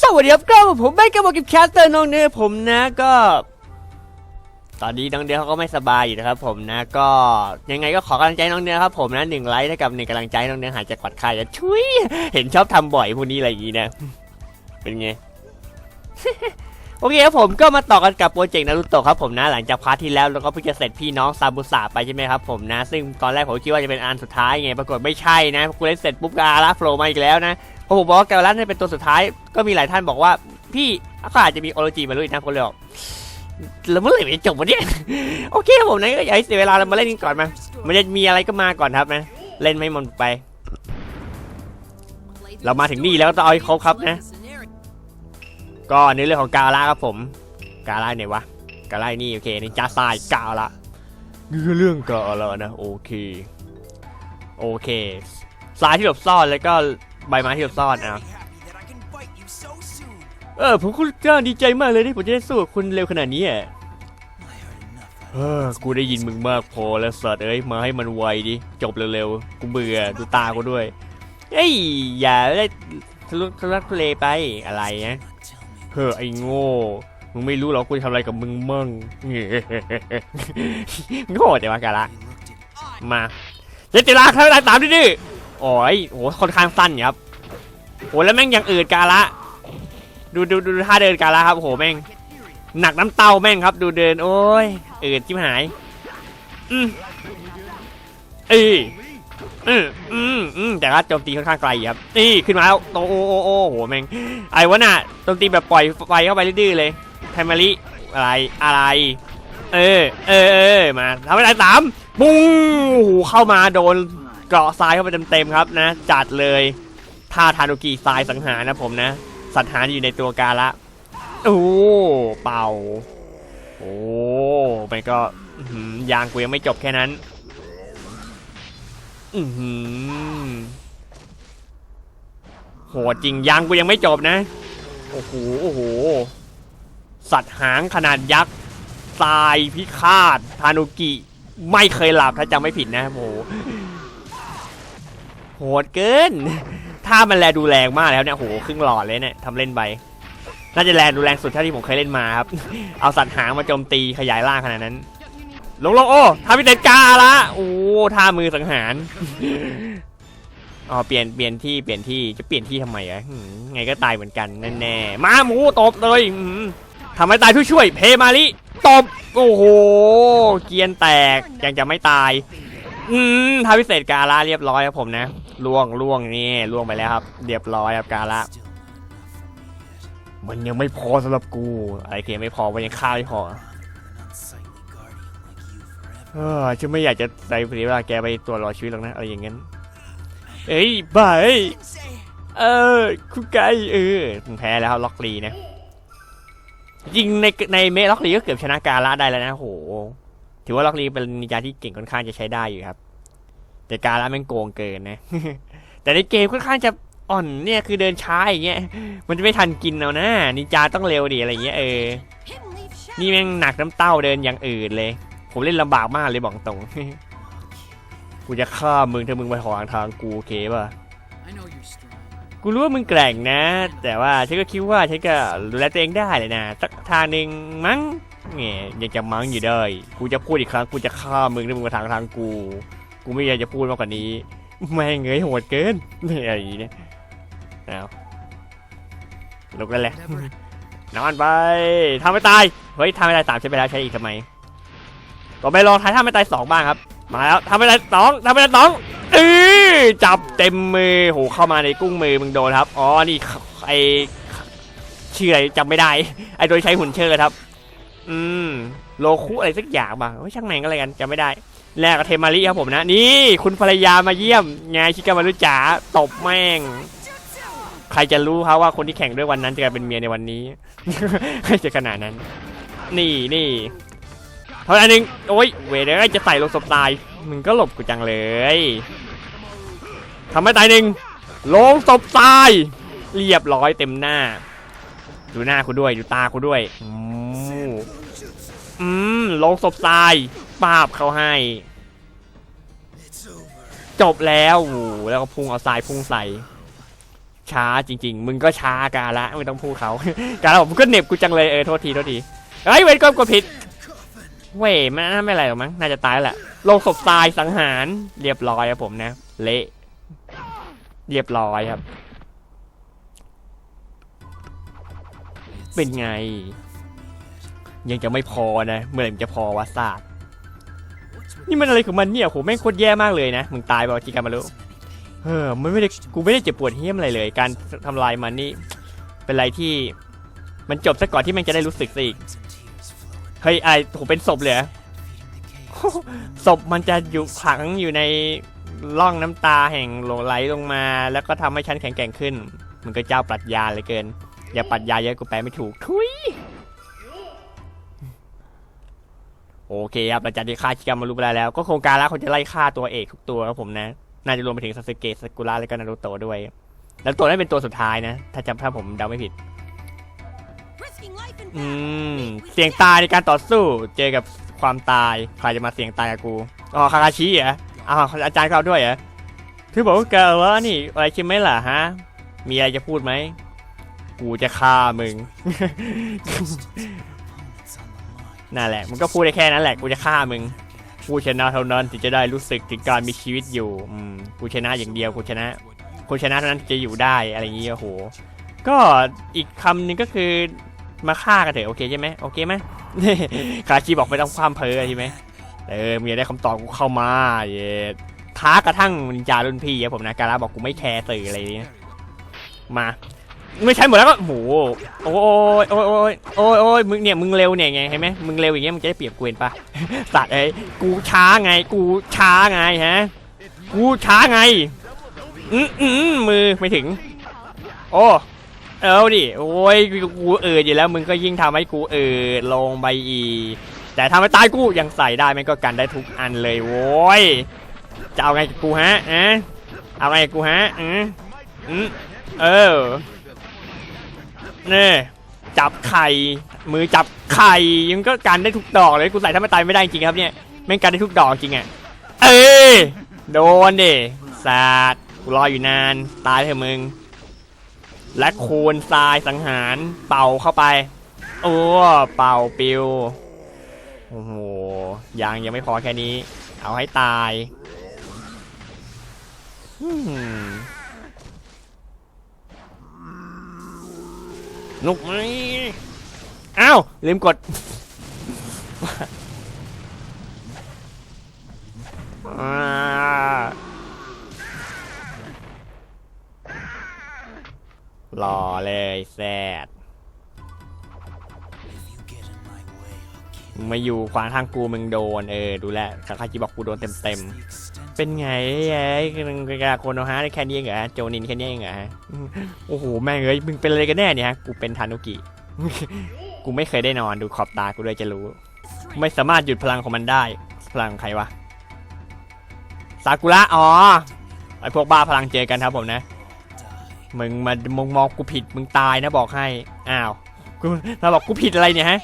สวัสดีครับก็ผมแม่กระบอกกิบแคสเตอร์น้องเนื้อผมนะก็ ตอนนี้น้องเนื้อเขาก็ไม่สบายอยู่นะครับ ผมนะก็ยังไงก็ขอกำลังใจน้องเนื้อครับผมนะหนึ่งไลค์เท่ากับหนึ่งกำลังใจน้องเนื้อหายจากขวัดไข้อะชุยเห็นชอบทำบ่อยพวกนี้อะไรอย่างงี้นะเป็นไงโอเคครับผมก็มาต่อกันกับโปรเจกต์นารูโตะครับผมนะหลังจากพาร์ทที่แล้วแล้วก็เพิ่งจะเสร็จพี่น้องซาบุสะไปใช่ไหมครับผมนะ ซึ่งตอนแรกผมคิดว่าจะเป็นอันสุดท้ายไงปรากฏไม่ใช่นะกูเล่นเสร็จปุ๊บกาลาโผล่มาอีกแล้วนะ พอผมบอกว่าแกลลันเป็นตัวสุดท้าย ก็มีหลายท่านบอกว่า พี่ก็อาจจะมีโอโลจีมาด้วยนะผมเลยบอกแล้วเมื่อไหร่มันจะจบวะเนี่ยโอเคครับผมนะก็อย่าให้เสียเวลาเรามาเล่นกันก่อนมามันจะมีอะไรก็มาก่อนครับนะ เล่นไม่หมดไป เรามาถึงนี่แล้วต้องเอาให้ครบครับนะ ก็ในเรื่องของกาละครับผม กาละไหนวะกาละนี่โอเคนี่จ้าทรายกาละนี่คือเรื่องกาละนะโอเค โอเคทรายที่หลบซ่อนแล้วก็ ใบไม้ที่หลบซ่อนอะเออผมคุณก็ดีใจมากเลยที่ผมจะได้สู้กับคุณเร็วขนาดนี้อะเออกูได้ยินมึงมากพอแล้วสัตว์เอ้ยมาให้มันไวดิจบเร็วๆกูเบื่อดูตากูด้วยเอ้ยอย่าได้ทะลุทะลักทะเลไปอะไรนะเฮ้อไอ้โง่มึงไม่รู้หรอกกูทำอะไรกับมึงมั่งโง่แต่ว่ากาละมาเจติลาเข้าได้ตามดื้อๆ โอ้ยโหค่อนข้างสั้นครับโอ้แล้วแม่งยังอืดกาละ ดูดูดูท่าเดินกาละครับโหแม่ง หนักน้ำเต้าแม่งครับ ดูเดิน โอ้ยอืดชิบหายอืมเอ้ยอืมอืมอืมแต่ว่าโจมตีค่อนข้างไกลครับนี่ขึ้นมาแล้วโตโอ้โอ้โอ้โหแม่งไอ้วะน่ะโจมตีแบบปล่อยไฟเข้าไปดื้อเลยไทมาริอะไรอะไร เออเออเออมาทำไปได้สามปุ้งโอ้โหเข้ามาโดน เกาะทรายเข้าไปเต็มๆครับนะ จัดเลยท่าทานุกิทรายสังหารนะผมนะสัตหารอยู่ในตัวกาละโอ้เป่า โอ้มันก็ยางกูยังไม่จบแค่นั้น อือหือโหจริงยางกูยังไม่จบนะ โอ้โหโอ้โหสัตว์หางขนาดยักษ์ทรายพิฆาตทานุกิ ไม่เคยหลับถ้าจำไม่ผิดนะโอ้โห โหดเกิน ถ้ามันแลดูแรงมากแล้วเนี่ยโหครึ่งหลอดเลยเนี่ยทำเล่นไป น่าจะแรงดูแรงสุดเท่าที่ผมเคยเล่นมาครับ เอาสัตว์หางมาโจมตีขยายร่างขนาดนั้น ลงลงโอ้ทำพิเศษกาละ โอ้ท่ามือสังหารอ๋อเปลี่ยนเปลี่ยนที่เปลี่ยนที่จะเปลี่ยนที่ทำไมอะไงก็ตายเหมือนกันแน่ๆมาหมูตบเลยหืมทำให้ตายช่วยๆเพมาลิตบโอ้โหเกียนแตกยังจะไม่ตาย อืมทำพิเศษกาละเรียบร้อยครับผมนะล่วงล่วงนี่ล่วงไปแล้วครับ เรียบร้อยครับกาละมันยังไม่พอสำหรับกูอะไรเคียไม่พอมันยังฆ่าไม่พอเออฉันไม่อยากจะใส่เวลาแกไปตัวรอชีวิตหรอกนะอะไรอย่างงั้น เอ้ยบาเอ้ยเออคุณไกเออแพ้แล้วครับล็อกลีนะจริงในในเมล็อกลีก็เกือบชนะกาละได้แล้วนะโห ถือว่าล็อกลีเป็นนินจาที่เก่งค่อนข้างจะใช้ได้อยู่ครับ แต่การละแม่งโกงเกินนะ แต่ในเกมค่อนข้างจะอ่อนเนี่ยคือเดินช้าอย่างเงี้ยมันจะไม่ทันกินเอานะนินจาต้องเร็วดิอะไรเงี้ยเออนี่แม่งหนักน้ำเต้าเดินอย่างอื่นเลย ผมเล่นลำบากมากเลยบอกตรงกูจะฆ่ามึงถ้ามึงไปขวางทางกูโอเคป่ะกูรู้ว่ามึงแกร่งนะ แต่ว่าฉันก็คิดว่าฉันก็ดูแลตัวเองได้เลยนะสักทางหนึ่งมั้ง เนี่ยยังจะมั้งอยู่ได้กูจะพูดอีกครั้งกูจะฆ่ามึงถ้ามึงมาทางทางกู กูไม่อยากจะพูดมากกว่านี้แม่งเงยโหดเกินเนี่ยอะไรอย่างเงี้ยเอาลุกกันเลย Whatever. นอนไปทำไม่ตายเฮ้ยทำไม่ตายสามใช้ไปแล้วใช้อีกทำไมก็ไปลองทายทำไม่ตายสองบ้างครับ มาแล้วทำไม่ตายสองทำไม่ตายสองเออจับเต็มมือโหเข้ามาในกุ้งมือมึงโดนครับอ๋อนี่ไอชื่ออะไรจำไม่ได้ไอโดยใช้หุ่นเชิดครับ อืมโลคุอะไรสักอย่างบ้างช่างแม่งอะไรกันจำไม่ได้ แลกกับเทมาริครับผมนะ นี่คุณภรรยามาเยี่ยมไงชิกามารุจ๋าตบแม่ง ใครจะรู้ครับว่าคนที่แข่งด้วยวันนั้นจะกลายเป็นเมียในวันนี้ให้จะขนาดนั้น นี่นี่เท่านั้นเองโอ้ยเวเดอร์จะใส่ลงศพตายมึงก็หลบกูจังเลยทำให้ตายหนึ่งลงศพตาย เรียบร้อยเต็มหน้า ดูหน้ากูด้วย ดูตากูด้วยม อืมลงศพตายปาบเขาให้ จบแล้วโอ้แล้วก็พุ่งเอาทรายพุ่งใส่ ช้าจริง ๆ มึงก็ช้ากาละไม่ต้องพูดเขากาละบอกมึงก็เหน็บกูจังเลยเออโทษทีโทษทีเฮ้ยเวรกรรมกดผิด เว้ยมันน่าไม่อะไรหรอกมั้งน่าจะตายแล้วแหละลงศพตายสังหารเรียบร้อยครับผมนะ เละเรียบร้อยครับ เป็นไง ยังจะไม่พอนะ เมื่อไหร่มันจะพอวะศาสตร์นี่มันอะไรของมันเนี่ยโหแม่งโคตรแย่มากเลยนะ มึงตายเปล่าจีกันมารู้เออมันไม่ได้กูไม่ได้เจ็บปวดเฮี้ยมอะไรเลย การทำลายมันนี่เป็นอะไรที่ มันจบซะก่อนที่มันจะได้รู้สึกซะอีกเฮ้ยไอ้โหเป็นศพเลยเหรอศพมันจะอยู่ขังอยู่ในร่องน้ำตาแห่งหลงไหลลงมา แล้วก็ทำให้ฉันแข็งแกร่งขึ้น มันก็เจ้าปรัชญาเลยเกิน อย่าปรัชญาเยอะกูแปลไม่ถูกทุย โอเคครับหลังจากที่ฆ่าชิกามารุไปแล้วก็โครงการแล้วเขาจะไล่ฆ่าตัวเอกทุกตัวครับผมนะ น่าจะรวมไปถึงซาสึเกะซากุระและก็นารูโตะด้วย แล้วตัวนั้นเป็นตัวสุดท้ายนะ ถ้าจำถ้าผมเดาไม่ผิด Risking life and อื death. มเสี่ยงตายในการต่อสู้ เจอกับความตาย ใครจะมาเสี่ยงตายกับกู อ๋อ คาคาชิเหรออ้าวอาจารย์เขาเอาด้วยเหรอที่บอกว่าแกว่านี่อะไรใช่ไหมล่ะฮะ มีอะไรจะพูดไหม กูจะฆ่ามึง นั่นแหละมึงก็พูดได้แค่นั้นแหละ กูจะฆ่ามึงผู้ชนะเท่านั้นถึงจะได้รู้สึกถึงการมีชีวิตอยู่ อืม กูชนะอย่างเดียว กูชนะ กูชนะเท่านั้นจะอยู่ได้อะไรอย่างเงี้ยโอ้โห ก็อีกคำหนึ่งก็คือมาฆ่ากันเถอะโอเคใช่ไหมโอเคไหมคาชีบอกไม่ต้องความเพ้อใช่ไหมเออมีได้คำตอบกูเข้ามาเย่ท้ากระทั่งนินจารุ่นพี่อะผมนะการาบอกกูไม่แคร์สื่ออะไรอย่างเงี้ยมา ไม่ใช่หมดแล้วก็โหโอ้ยโอ้ยโอ้ยโอ้ยโอ้ยมึงเนี่ยมึงเร็วเนี่ยไงเห็นไหมมึงเร็วอย่างเงี้ยมึงจะได้เปรียบกูเห็นปะสัตว์เอ้กูช้าไง กูช้าไงฮะกูช้าไงอืมอืมมือไม่ถึง โอ้เอาดิโอ้ยกูเอออยู่แล้วมึงก็ยิ่งทำให้กูเออลงไปอีแต่ทำให้ตายกูยังใส่ได้มันก็กันได้ทุกอันเลยโว้ยจะเอาไงกูฮะอะเอาไงกูฮะอืมอืมเออ เนี่ยจับไข่มือจับไข่ยังก็กันได้ทุกดอกเลยกูใส่ถ้าไม่ตายไม่ได้จริงครับเนี่ยแม่งกันได้ทุกดอกจริงอะเอ้โดนดิสาดกูรออยู่นานตายเถอะมึง และโคนทรายสังหารเป่าเข้าไปโอ้เป่าปิวโอ้โหยังยังไม่พอแค่นี้ เอาให้ตายอืม นุกไหมอ้าวลืมกดอ่ารอเลยแซดมาอยู่ขวางทางกูมึงโดน เออ ดูแลคาคาจิบอกกูโดนเต็มเต็ม เป็นไงไอ้มึงกาโคโนฮะแค่นี้เองเหรอโจนินแค่นี้เองเหรอฮะโอ้โหแม่งเอ้ยมึงเป็นอะไรกันแน่เนี่ยฮะกูเป็นทานุกิกูไม่เคยได้นอนดูขอบตากูด้วยจะรู้ ไม่สามารถหยุดพลังของมันได้ พลังใครวะซากุระอ๋อไอพวกบ้าพลังเจอกันครับผมนะมึงมามองมองกูผิดมึงตายนะบอกให้อ้าวกูเราบอกกูผิดอะไรเนี่ยฮะ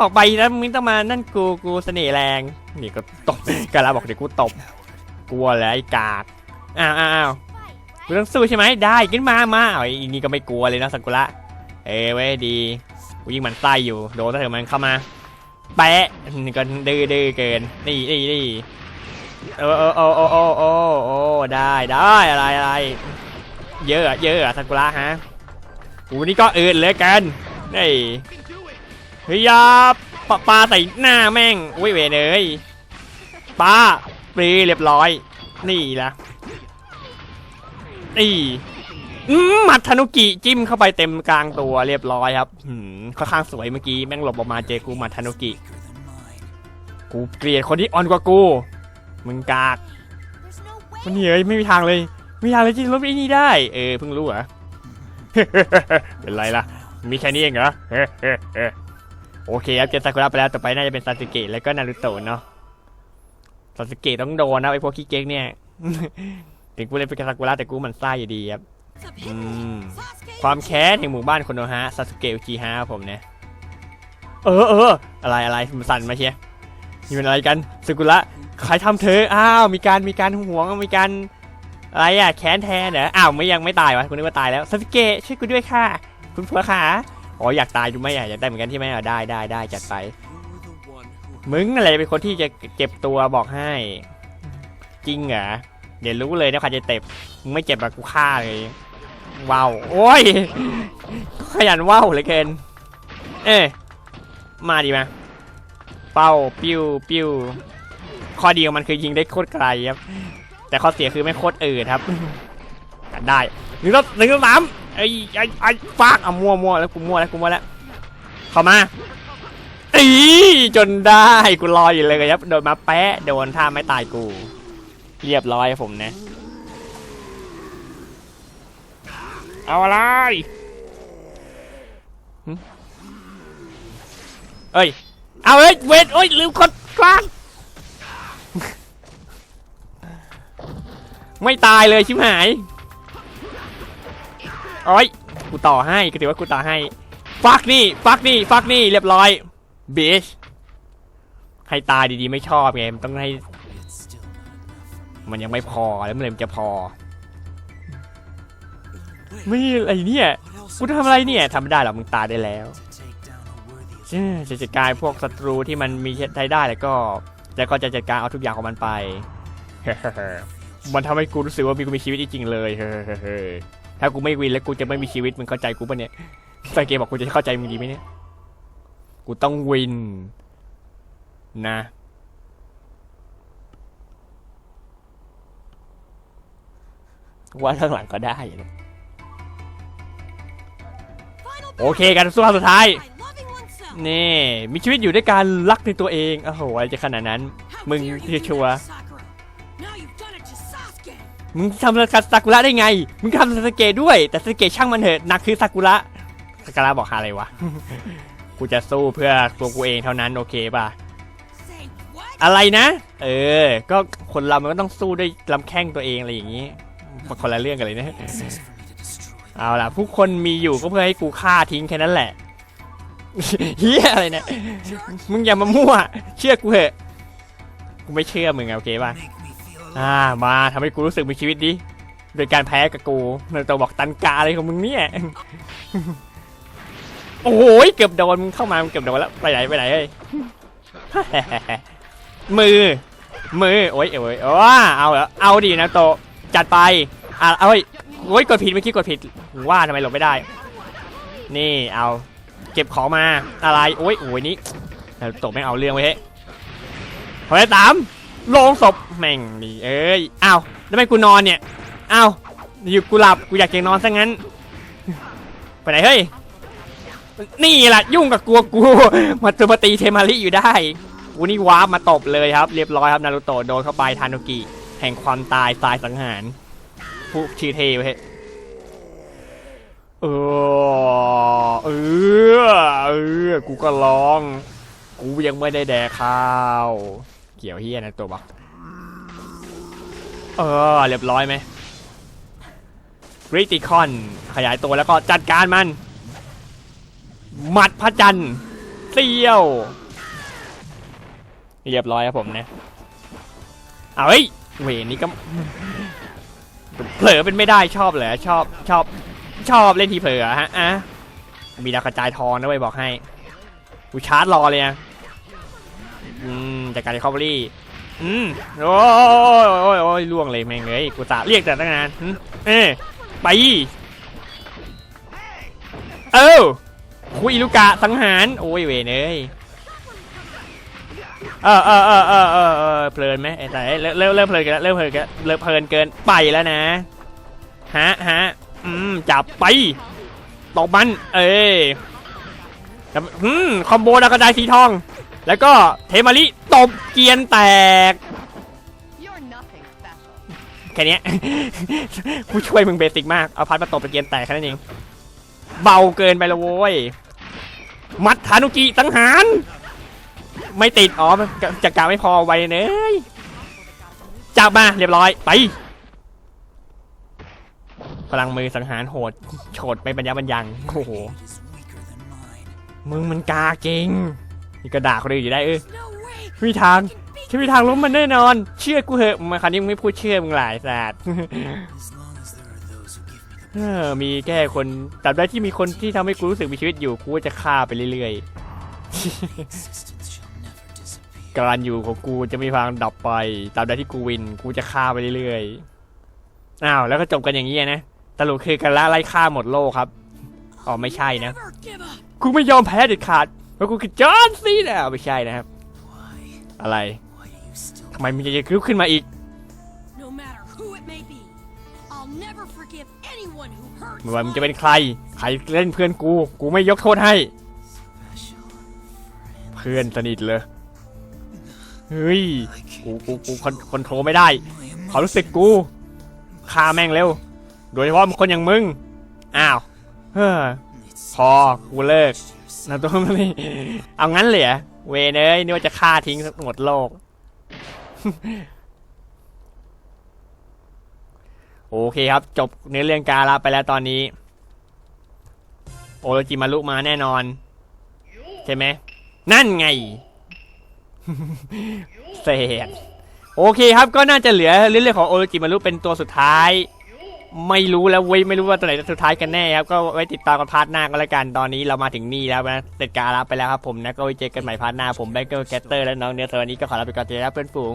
ออกไปแล้วมึงต้องมานั่นกูกูเสน่ห์แรงนี่ก็ตบกาลาบอกเดี๋ยวกูตบ กลัวแล้วไอ้กากอ้าวอ้าวอ้าวกูต้องสู้ใช่ไหมได้ขึ้นมามาเอาไอ้นี่ก็ไม่กลัวเลยนะซากุระเอ้ยเว้ยดีกูยิงมันไส้อยู่โดนซะเถอะมันเข้ามาแปะนี่ก็ดื้อดื้อเกินนี่นี่นี่เออเออเออเออเออเออเออได้ได้อะไรอะไรเยอะอะเยอะอะซากุระฮะกูนี่ก็อื่นเหลยกันนี่เฮ้ยอยาปะปาใส่หน้าแม่งอุ้ยเวรเอ้ยปา ปรีเรียบร้อย นี่ละนี่มหมัดธนุกิจิ้มเข้าไปเต็มกลางตัวเรียบร้อยครับหืมค่อนข้างสวยเมื่อกี้แม่งหลบออกมาเจกูหมัดธนุกิ กูเกลียดคนที่อ่อนกว่ากู มึงกาก There's no way. มันเฮ้ยไม่มีทางเลยไม่มีทางเลยที่จะลบไอ้นี่ได้ เออเพิ่งรู้เหรอเป็นไรล่ะ มีแค่นี้เองเหรอโอเคครับเจอซากุระไปแล้วต่อไปน่าจะเป็นซาสึเกะแล้วก็นารุโตะเนาะ ซาสึเกะต้องโดนนะไอพวกขี้เก๊กเนี่ย ถึงกูเล่นเป็นซากุระแต่กูมันไส้อยู่ดีครับ It's a อื picnic. ม Sasuke ความแค้นแห่งหมู่บ้านโคนโนฮะซาสึเกะอุจิฮะครับผมเนี่ยเออเอออะไรอะไรมันสั่นมาเชียนี่เป็นอะไรกันสกุระใครทำเธออ้าวมีการมีการหวงมีการอะไรอะแค้นแทนเหรออ้าวไม่ยังไม่ตายวะคุณนึกว่าตายแล้วซาสึเกะช่วยกูด้วยค่ะ คุณผัวขาอ๋ออยากตายดูไหมอะอยากได้เหมือนกันใช่ไหมอะได้ได้ได้จัดไป มึงอะไรเป็นคนที่จะเจ็บตัวบอกให้ จริงเหรอเดี๋ยวรู้เลยนะใครจะเจ็บมึงไม่เจ็บแบบกูฆ่าเลยว้าวโอ้ยขยันว้าวเลือเกินเอ้มาดีมาเป้าปิ้วปิ้วข้อดีของมันคือยิงได้โคตรไกลครับ แต่ข้อเสียคือไม่โคตรเอืดครับกันได้หนึ่งต่อหนึ่งต่อสามไอ้ไอ้ไอ้ฟากเอามั่วมั่วแล้วกูมั่วแล้วกูมั่วแล้วเข้ามา อีจนได้กูรออยู่เลยครับโดนมาแปะโดนท่าไม่ตายกู เรียบร้อยผมนะ เอาอะไรเอ้ย เอาเอ้ยเวทโอ้ยลืมกดกลางไม่ตายเลยชิบหายโอ้ยกูต่อให้ก็ถือว่ากูต่อให้ ฟักนี่ ฟักนี่ ฟักนี่ เรียบร้อย บิชให้ตายดีๆไม่ชอบไงมันต้องให้ มันยังไม่พอแล้วเมื่อไหรมันจะพอ ไม่อะไรเนี่ยกูทำอะไรเนี่ยทำไม่ได้หรอกมึงตายได้แล้วจะจัดการพวกศัตรูที่มันมีใช้ได้แล้วก็แล้วก็จะจัดการเอาทุกอย่างของมันไป มันทำให้กูรู้สึกว่ามีกูมีชีวิตจริงเลยถ้ากูไม่วินแล้วกูจะไม่มีชีวิตมึงเข้าใจกูปะเนี่ยสังเกตบอกกูจะเข้าใจมึงดีไหมเนี่ย กูต้องวิน นะ ว่าข้างหลังก็ได้นะโอเคกันสู้ครั้งสุดท้าย นี่ มีชีวิตอยู่ด้วยการรักในตัวเองโอ้โหอะไรจะขนาดนั้น มึง dare you ที่ do ชัวมึงทำกับซากุระได้ไง มึงทำซาสเกะด้วย แต่ซาสเกะช่างมันเถอะหนักคือซากุระซากุระบอกหาอะไรวะ กูจะสู้เพื่อตัวกูเองเท่านั้นโอเคป่ะ Say what? อะไรนะ เออ ก็คนเรามันก็ต้องสู้ด้วยลำแข้งตัวเองอะไรอย่างนี้มันคนละเรื่องกันเลยนะ exists for me to destroy. เอาล่ะผู้คนมีอยู่ก็เพื่อให้กูฆ่าทิ้งแค่นั้นแหละเฮียอะไรเนี่ยมึงอย่ามามั่ว เชื่อกูเถอะกูไม่เชื่อมึงอะโอเคป่ะ Make me feel alive. อ่ามาทำให้กูรู้สึกมีชีวิตดิโดยการแพ้กับกูเราตัวบอกตันกาอะไรของมึงเนี่ย โอ้ยเกือบโดนมึงเข้ามามึงเกือบโดนแล้วไปไหนไปไหนเฮ้ย มือ มือโอ้ยโอ้ยโอ้เอาเหรอเอาดีนะโตจัดไปอะเอาเฮ้ยโอ้ยกดผิดเมื่อกี้กดผิดว่าทำไมหลบไม่ได้ นี่เอาเก็บของมาอะไรโอ้ยโอ้ยนี่โตไม่งเอาเรื่องไว้เฮ้ยพอได้ตามโลงศพแม่งนี่เอ้ยอ้าวทำไมกูนอนเนี่ยอ้าวอยู่กูหลับกูอยากจะนอนซะงั้น ไปไหนเฮ้ย นี่แหละยุ่งกับกลัวกูมาตัวมาตีเทมาริอยู่ได้กูนี่ว้าร์ปมาตบเลยครับ เรียบร้อยครับนารูโตะโดนเข้าไปทานุกิแห่งความตายตายสังหารผู้ชื่อเทว้ยเออเออเออกูก็ลอง กูยังไม่ได้แดกข้าว เกี่ยวเฮียนะตัวบอกเออเรียบร้อยไหมริติคอน ขยายตัวแล้วก็จัดการมัน หมัดพระจันทร์เซี่ยว เรียบร้อยครับผมนะเอาเฮ้ยเวนี้ก็เผลอเป็นไม่ได้ชอบเหรอชอบชอบ ชอบเล่นทีเผลอฮะอะมีดาวกระจายทองนะเว้ยบอกให้กูชาร์จรอเลยนะอืมจากการคอเวอรี่อืมโอ้ยโอ้ยโอ้ยล่วงเลยแม่งเลยกูตะเรียกแต่ตั้งนานเอ้ยไปเอ้า คุยลูกะสังหาร โอ้ยเวนเอ้ยเออเออเออเออเออเออเพลินไหมไอ้แต่เริ่มเริ่มเริ่มเพลินกันแล้วเริ่มเพลินกันเริ่มเพลินเกินไปแล้วนะฮะฮะอืมจับไปตบมัน เอ้ยแต่อืมคอมโบดาวกระจายสีทอง แล้วก็เทมาริตบเกรียนแตก You're nothing special. แค่เนี้ยผู้ช่วยมึงเบสิกมาก เอาพัดมาตบตะเกียนแตกแค่นั้นเอง เบาเกินไปและโว้ย มัดธานุกิสังหาร ไม่ติด อ๋อจักกาไม่พอไวเนยจับมาเรียบร้อยไปพลังมือสังหารโหดโฉดไปบรรยาบรรยังโอ้โหมึงมันกาเก่งนี่กระดาษคนอื่นอยู่ได้เออมีทาง you can beat ฉันมีทางล้มมันแน่นอน เชื่อกูเหอะมาคราวนี้มึงไม่พูดเชื่อมึงหลายสัตว์ มีแค่คนตราบใดที่มีคนที่ทำให้กูรู้สึกมีชีวิตอยู่กูก็จะฆ่าไปเรื่อยๆ การอยู่ของกูจะไม่ฟังดับไปตราบใดที่กูวินกูจะฆ่าไปเรื่อยๆ อ้าวแล้วก็จบกันอย่างนี้นะตลกคือการละไล่ฆ่าหมดโลกครับ อ๋อไม่ใช่นะ กูไม่ยอมแพ้เด็ดขาด เพราะกูคือจอห์นซีนะไม่ใช่นะครับ อะไรทำไมมึงจะลุกขึ้นมาอีก ไม่ว่ามึงจะ my เป็นใคร ใครเล่นเพื่อนกู กูไม่ยกโทษให้ special? เพื่อนสนิทเลย เฮ้ย กู กู กูคอนคอนโทรลไม่ได้ My ความรู้สึกกูฆ่าแม่งเร็ว โดยเฉพาะคนอย่างมึง อ้าว เฮ้อ It's พอ กูเลิกนะตัวนี้เอางั้นเลยเหรอเวนเอ้ยนี่ว่าจะฆ่าทิ้งหมดโลก โอ เคครับ จบเนื้อเรื่องการละไปแล้วตอนนี้ โอโรจิมารุมาแน่นอน ใช่ไหม นั่นไงเศษโอเคครับก็น่าจะเหลือเรื่องของโอโรจิมารุเป็นตัวสุดท้าย ไม่รู้แล้วเว้ยไม่รู้ว่าตัวไหนจะสุดท้ายกันแน่ครับ ก็ไว้ติดตามกันพาร์ทหน้าก็แล้วกันตอนนี้เรามาถึงนี่แล้วนะเสร็จการลาไปแล้วครับผมนะก็ไว้เจอกันใหม่พาร์ทหน้าผมแบงเกิลแคตเตอร์และน้องเนื้อสวัสดีก็ขอลาไปก่อนเจอกันครับเพื่อนฝูง